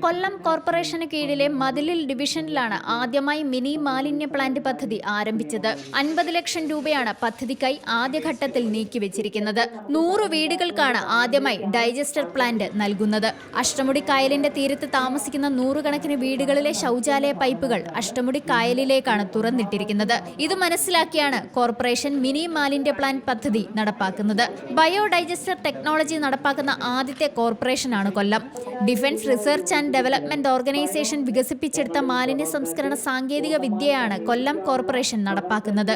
കൊല്ലം corporation കീഴിലെ മതിലിൽ ഡിവിഷനിലാണ് ആദ്യമായി മിനി മാലിന്യ പ്ലാന്റ് പദ്ധതി ആരംഭിച്ചത്. അൻപത് ലക്ഷം രൂപയാണ് പദ്ധതിക്കായി ആദ്യഘട്ടത്തിൽ നീക്കിവെച്ചിരിക്കുന്നത്. നൂറ് വീടുകൾക്കാണ് ആദ്യമായി ഡൈജസ്റ്റർ പ്ലാന്റ് നൽകുന്നത്. അഷ്ടമുടി കായലിന്റെ തീരത്ത് താമസിക്കുന്ന നൂറുകണക്കിന് വീടുകളിലെ ശൗചാലയ പൈപ്പുകൾ അഷ്ടമുടി കായലിലേക്കാണ് തുറന്നിട്ടിരിക്കുന്നത്. ഇത് മനസ്സിലാക്കിയാണ് കോർപ്പറേഷൻ മിനി മാലിന്യ പ്ലാന്റ് പദ്ധതി നടപ്പാക്കുന്നത്. ബയോഡൈജസ്റ്റർ ടെക്നോളജി നടപ്പാക്കുന്ന ആദ്യത്തെ കോർപ്പറേഷനാണ് Kollam. Defence research and development organisation വികസിപ്പിച്ചെടുത്ത മാലിന്യ സംസ്കരണ സാങ്കേതിക വിദ്യയാണ് കൊല്ലം കോർപ്പറേഷൻ നടപ്പാക്കുന്നത്.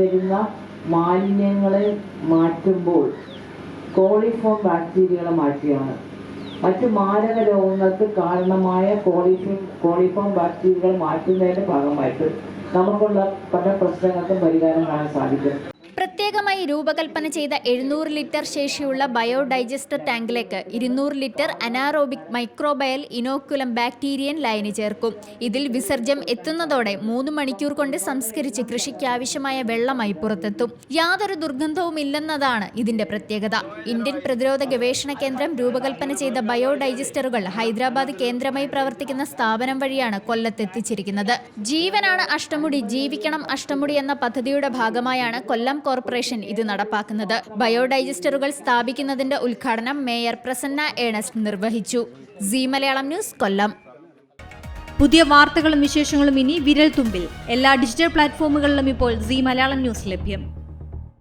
വരുന്ന മാലിന്യങ്ങളെ മാറ്റുമ്പോൾ കോളിഫോം ബാക്ടീരിയകളെ മാറ്റിയാണ് മറ്റ് മാരക രോഗങ്ങൾക്ക് കാരണമായ കോളിഫോം കോളിഫോം ബാക്ടീരിയകൾ മാറ്റുന്നതിന്റെ ഭാഗമായിട്ട് നമുക്കുള്ള പല പ്രശ്നങ്ങൾക്കും പരിഹാരം കാണാൻ സാധിക്കും. പ്രത്യേകമായി രൂപകൽപ്പന ചെയ്ത എഴുന്നൂറ് ലിറ്റർ ശേഷിയുള്ള ബയോ ഡൈജസ്റ്റർ ടാങ്കിലേക്ക് ഇരുന്നൂറ് ലിറ്റർ അനാറോബിക് മൈക്രോബയൽ ഇനോക്കുലം ബാക്ടീരിയൻ ലൈന് ചേർക്കും. ഇതിൽ വിസർജ്യം എത്തുന്നതോടെ മൂന്ന് മണിക്കൂർ കൊണ്ട് സംസ്കരിച്ച് കൃഷിക്കാവശ്യമായ വെള്ളമായി പുറത്തെത്തും. യാതൊരു ദുർഗന്ധവും ഇല്ലെന്നതാണ് ഇതിന്റെ പ്രത്യേകത. ഇന്ത്യൻ പ്രതിരോധ ഗവേഷണ കേന്ദ്രം രൂപകൽപ്പന ചെയ്ത ബയോ ഡൈജസ്റ്ററുകൾ ഹൈദരാബാദ് കേന്ദ്രമായി പ്രവർത്തിക്കുന്ന സ്ഥാപനം വഴിയാണ് കൊല്ലത്തെത്തിച്ചിരിക്കുന്നത്. ജീവനാണ് അഷ്ടമുടി ജീവിക്കണം അഷ്ടമുടി എന്ന പദ്ധതിയുടെ ഭാഗമായാണ് കൊല്ലം കോർപ്പറേഷൻ ഇത് നടപ്പാക്കുന്നത്. ബയോഡൈജസ്റ്ററുകൾ സ്ഥാപിക്കുന്നതിന്റെ ഉദ്ഘാടനം മേയർ പ്രസന്ന ഏണസ്റ്റ് നിർവഹിച്ചു. C Malayalam news Kollam. പുതിയ വാർത്തകളും വിശേഷങ്ങളും ഇനി വിരൽ തുമ്പിൽ എല്ലാ ഡിജിറ്റൽ പ്ലാറ്റ്ഫോമുകളിലും ഇപ്പോൾ സി മലയാളം ന്യൂസ് ലഭ്യം.